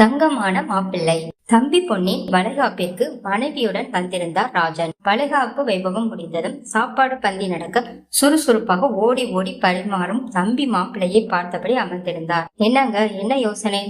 தங்கமான மாப்பிள்ளை. தம்பி பொன்னின் வளைகாப்பிற்கு மனைவியுடன் வந்திருந்தார் ராஜன். வளைகாப்பு வைபவம் முடிந்ததும் சாப்பாடு பந்தி நடக்க சுறுசுறுப்பாக ஓடி ஓடி பரிமாறும் தம்பி மாப்பிள்ளையை பார்த்தபடி அமர்ந்திருந்தார். என்னங்க என்ன யோசனை?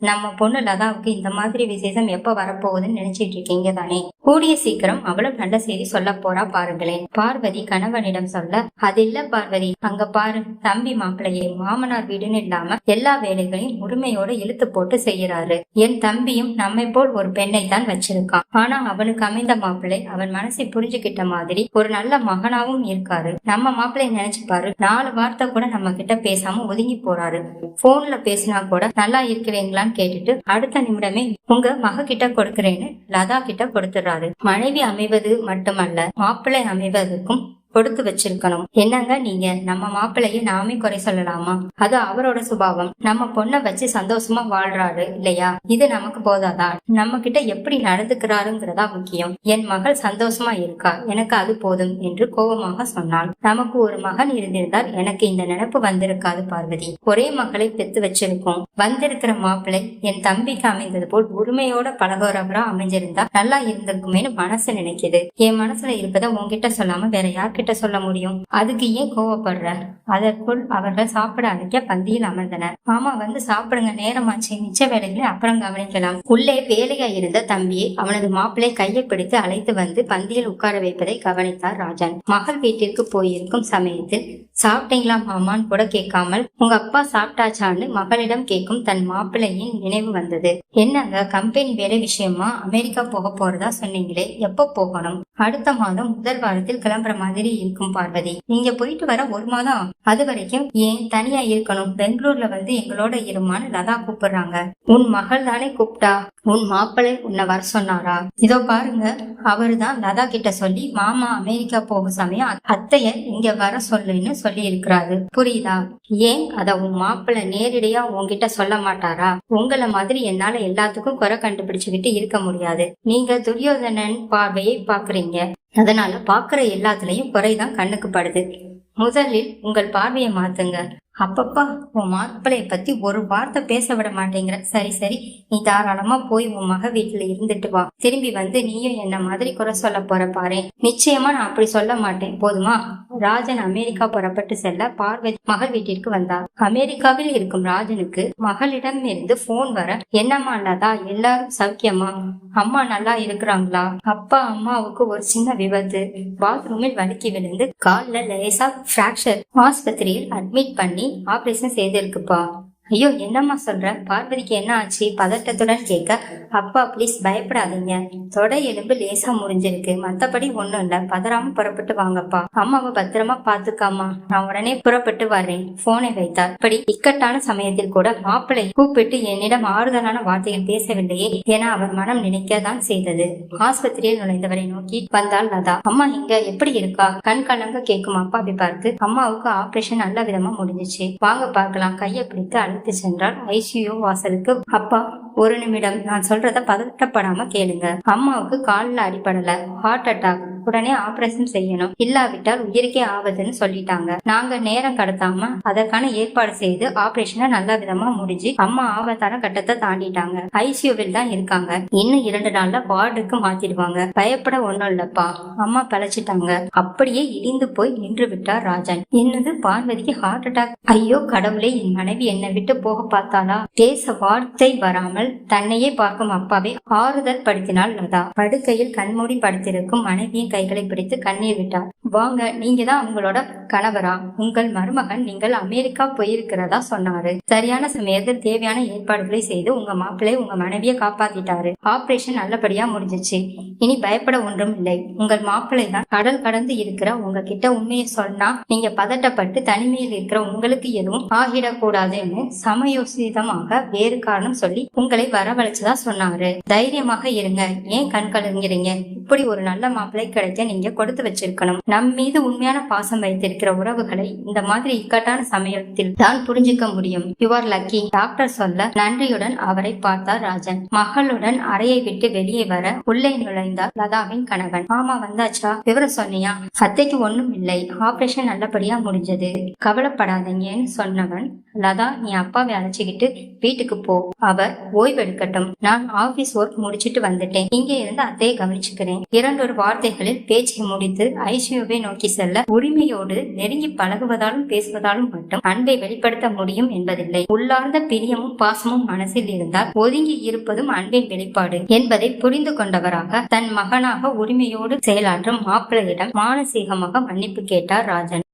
நம்ம பொண்ணு லதாவுக்கு இந்த மாதிரி விசேஷம் எப்ப வரப்போகுதுன்னு நினைச்சிட்டு இருக்கீங்க தானே கூடிய சீக்கிரம் அவளும் நல்ல செய்தி சொல்ல போறா பாருங்களேன். பார்வதி கணவனிடம் சொல்ல அது இல்ல பார்வதி அங்க பாரு தம்பி மாப்பிள்ளையை மாமனார் வீடுன்னு இல்லாம எல்லா வேலைகளையும் முழுமையோட இழுத்து போட்டு செய்யறாரு என் தம்பியும் நம்மை போல் ஒரு பெண்ணை தான் வச்சிருக்கான். ஆனா அவனுக்கு அமைந்த மாப்பிள்ளை அவன் மனசை புரிஞ்சுக்கிட்ட மாதிரி ஒரு நல்ல மகனாவும் இருக்காரு. நம்ம மாப்பிள்ளைய நினைச்சு பாரு நாலு வார்த்தை கூட நம்ம கிட்ட பேசாம ஒதுங்கி போறாரு. போன்ல பேசினா கூட நல்லா இருக்கிறீங்களான்னு கேட்டுட்டு அடுத்த நிமிடமே உங்க மக கிட்ட கொடுக்கறேன்னு லதா கிட்ட கொடுத்துறாரு மனைவி அமைவது மட்டுமல்ல மாப்பிள்ளை அமைவதற்கும் கொடுத்து வச்சிருக்கணும். என்னங்க நீங்க? நம்ம மாப்பிள்ளைய நாமே குறை சொல்லலாமா? அது அவரோட சுபாவம். நம்ம பொண்ணை வச்சு சந்தோஷமா வாழ்றாரு இல்லையா? இது நமக்கு போதாதான் நம்ம கிட்ட எப்படி நடந்துக்கிறாருங்கிறதா முக்கியம். என் மகள் சந்தோஷமா இருக்கா? எனக்கு அது போதும் என்று கோபமாக சொன்னாள். நமக்கு ஒரு மகன் இருந்திருந்தால் எனக்கு இந்த நினைப்பு வந்திருக்காது பார்வதி. ஒரே மகளை பெத்து வச்சிருக்கோம். வந்திருக்கிற மாப்பிள்ளை என் தம்பிக்கு அமைந்தது போல் உரிமையோட பழகுறவரா அமைஞ்சிருந்தா நல்லா இருந்திருக்குமேனு மனசு நினைக்குது. என் மனசுல இருப்பதை உன்கிட்ட சொல்லாம வேற யார்கிட்ட சொல்ல முடியும்? அதுக்கு ஏன் கோவப்படுற? அதற்குள் அவர்கள் சாப்பிட அழைக்க பந்தியில் அமர்ந்தனர். மாமா வந்து சாப்பிடுங்க நேரமாச்சு. மிச்ச வேலைகளை அப்புறம் கவனிக்கலாம். உள்ளே வேலையா இருந்த தம்பியை அவனது மாப்பிள்ளை கையை பிடித்து அழைத்து வந்து பந்தியில் உட்கார வைப்பதை கவனித்தார் ராஜன். மகள் வீட்டிற்கு போயிருக்கும் சமயத்தில் சாப்பிட்டீங்களா மாமான்னு கூட கேட்காமல் உங்க அப்பா சாப்பிட்டாச்சான்னு மகளிடம் கேட்கும் தன் மாப்பிள்ளையின் நினைவு வந்தது. என்னங்க கம்பெனி வேலை விஷயமா? அமெரிக்கா போக போறதா சொன்னீங்களே எப்ப போகணும்? அடுத்த மாதம் முதல் வாரத்தில் கிளம்புற மாதிரி இருக்கும் பார்வதி. நீங்க போயிட்டு வர ஒரு மாதம் அது வரைக்கும் ஏன் தனியா இருக்கணும்? பெங்களூர்ல வந்து எங்களோட இருமான்னு லதா கூப்பிடுறாங்க. உன் மகள் தானே கூப்பிட்டா? உன் மாப்பிள்ளை உன்னை வர சொன்னாரா? இதோ பாருங்க அவருதான் லதா கிட்ட சொல்லி மாமா அமெரிக்கா போக சமயம் அத்தைய இங்க வர சொல்லுன்னு சொல்லி இருக்கிறாரு புரியுதா? ஏன் அத உன் மாப்பிள்ளை நேரடியா உங்ககிட்ட சொல்ல மாட்டாரா? உங்களை மாதிரி என்னால எல்லாத்துக்கும் குறை கண்டுபிடிச்சுக்கிட்டு இருக்க முடியாது. நீங்க துரியோதனன் பார்வையை பாக்குறீங்க அதனால பார்க்குற எல்லாத்துலேயும் குறைதான் கண்ணுக்கு படுது. முதலில் உங்கள் பார்வையை மாத்துங்க. அப்பப்பா உன் மாப்பிள்ளைய பத்தி ஒரு வார்த்தை பேச விட மாட்டேங்கிற. சரி சரி நீ தாராளமா போய் உன் மக வீட்டுல இருந்துட்டு வா. திரும்பி வந்து நீயும் என்ன மாதிரி குறை சொல்ல போற பாரு. நிச்சயமா நான் அப்படி சொல்ல மாட்டேன். போதுமா? ராஜன் அமெரிக்கா புறப்பட்டு செல்ல பார்வதி மகள் வீட்டிற்கு வந்தார். அமெரிக்காவில் இருக்கும் ராஜனுக்கு மகளிடம் இருந்து போன் வர என்னம்மா இல்லாதா எல்லாரும் சௌக்கியமா? அம்மா நல்லா இருக்கிறாங்களா? அப்பா அம்மாவுக்கு ஒரு சின்ன விபத்து. பாத்ரூமில் வழுக்கி விழுந்து கால்ல லேசா பிராக்சர் ஆஸ்பத்திரியில் அட்மிட் பண்ணி ஆபரேஷன் செய்திருக்குப்பா ஐயோ என்னம்மா சொல்ற? பார்வதிக்கு என்ன ஆச்சு? பதட்டத்துடன் கேட்க அப்பா ப்ளீஸ் பயப்படாதீங்க. தொடை எலும்பு லேசா முடிஞ்சிருக்கு மத்தபடி ஒண்ணும் இல்ல. பதறாம புறப்பட்டு வாங்கப்பா. அம்மாவை பத்திரமா பாத்துக்காமா நான் உடனே புறப்பட்டு வர்றேன். போனை வைத்தார். இப்படி இக்கட்டான சமயத்தில் கூட மாப்பிள்ளை கூப்பிட்டு என்னிடம் ஆறுதலான வார்த்தைகள் பேசவில்லையே என அவர் மனம் நினைக்கத்தான் செய்தது. ஆஸ்பத்திரியில் நுழைந்தவரை நோக்கி வந்தாள் லதா. அம்மா இங்க எப்படி இருக்கா? கண் கண்ணங்க கேட்கும் அப்படி பார்த்து அம்மாவுக்கு ஆபரேஷன் நல்ல விதமா முடிஞ்சிச்சு. வாங்க பார்க்கலாம். கையை பிடித்து அழைத்து சென்றால் ஐசியூ வாசலுக்கு. அப்பா ஒரு நிமிடம். நான் சொல்றத பதட்டப்படாம கேளுங்க. அம்மாவுக்கு கால்ல அடிபடல. ஹார்ட் அட்டாக் உடனே ஆபரேஷன் செய்யணும். இல்லாவிட்டால் உயிருக்கே ஆபத்துன்னு சொல்லிட்டாங்க. நாங்க நேரம் கடத்தாம அதற்கான ஏற்பாடு செய்து ஆபரேஷனை நல்ல விதமா முடிஞ்சு அம்மா ஆபத்தான கட்டத்தை தாண்டிட்டாங்க. ஐசியூவில் தான் இருக்காங்க. இன்னும் இரண்டு நாள்ல வார்டுக்கு மாத்திடுவாங்க. பயப்பட ஒண்ணும் இல்லப்பா. அம்மா பழச்சிட்டாங்க. அப்படியே இடிந்து போய் நின்று விட்டார் ராஜன். என்னது? பார்வதிக்கு ஹார்ட் அட்டாக் ஐயோ கடவுளே என் மனைவி என்னை விட்டு போக பார்த்தாளா? பேச வார்த்தை வராமல் தன்னையே பார்க்கும் அப்பாவை ஆறுதல் படுத்தினாள் லதா. படுக்கையில் கண்மூடி படுத்திருக்கும் மனைவியின் கைகளை பிடித்து கண்ணீர் விட்டார். வாங்க நீங்க தான் உங்களோட கணவரா? உங்கள் மருமகன் நீங்கள் அமெரிக்கா போயிருக்கிறதா? சொன்னாரு. சரியான சமயத்தில் தேவையான ஏற்பாடுகளை செய்து உங்க மாப்பிள்ளை உங்க மனைவியை காப்பாத்திட்டாரு. ஆபரேஷன் நல்லபடியா முடிஞ்சிச்சு. இனி பயப்பட ஒன்றும் இல்லை. உங்கள் மாப்பிள்ளை தான் கடல் கடந்து இருக்கிற உங்ககிட்ட உண்மையை சொன்னா நீங்க பதட்டப்பட்டு தனிமையில் இருக்கிற உங்களுக்கு எதுவும் ஆகிடக்கூடாதுன்னு சமயோசிதமாக வேறு காரணம் சொல்லி உங்களை வரவழைச்சதா சொன்னாரு. தைரியமாக இருங்க. ஏன் கண் கலங்குறீங்க? இப்படி ஒரு நல்ல மாப்பிள்ளை கிடை விவரத்தை நீங்க கொடுத்து வச்சிருக்கணும். நம் மீது உண்மையான பாசம் வைத்திருக்கிற உறவுகளை இந்த மாதிரி இக்கட்டான சமயத்தில் தான் புரிஞ்சுக்க முடியும். யூ ஆர் லக்கி டாக்டர் சொல்ல நன்றியுடன் அவரை பார்த்தார் ராஜன். மகளுடன் அறையை விட்டு வெளியே வர உள்ளே நுழைந்தார் லதாவின் கணவன். மாமா வந்தாச்சா? விவரம் சொன்னியா? அத்தைக்கு ஒண்ணும் இல்லை. ஆபரேஷன் நல்லபடியா முடிஞ்சது. கவலைப்படாதீங்கன்னு சொன்னவன் லதா நீ அப்பாவை அழைச்சிக்கிட்டு வீட்டுக்கு போ. அவர் ஓய்வெடுக்கட்டும். நான் ஆபீஸ் ஒர்க் முடிச்சிட்டு வந்துட்டேன். இங்கே இருந்து அத்தையை கவனிச்சுக்கிறேன். இரண்டொரு வார்த்தைகளில் பேச்சை முடித்து ஐசியூவை நோக்கி செல்ல உரிமையோடு நெருங்கி பழகுவதாலும் பேசுவதாலும் மட்டும் அன்பை வெளிப்படுத்த முடியும் என்பதில்லை. உள்ளார்ந்த பிரியமும் பாசமும் மனசில் இருந்தால் ஒதுங்கி இருப்பதும் அன்பின் வெளிப்பாடு என்பதை புரிந்து கொண்டவராக தன் மகனாக உரிமையோடு செயலாற்றும் மாப்பிள்ளையிடம் மானசீகமாக மன்னிப்பு கேட்டார் ராஜன்.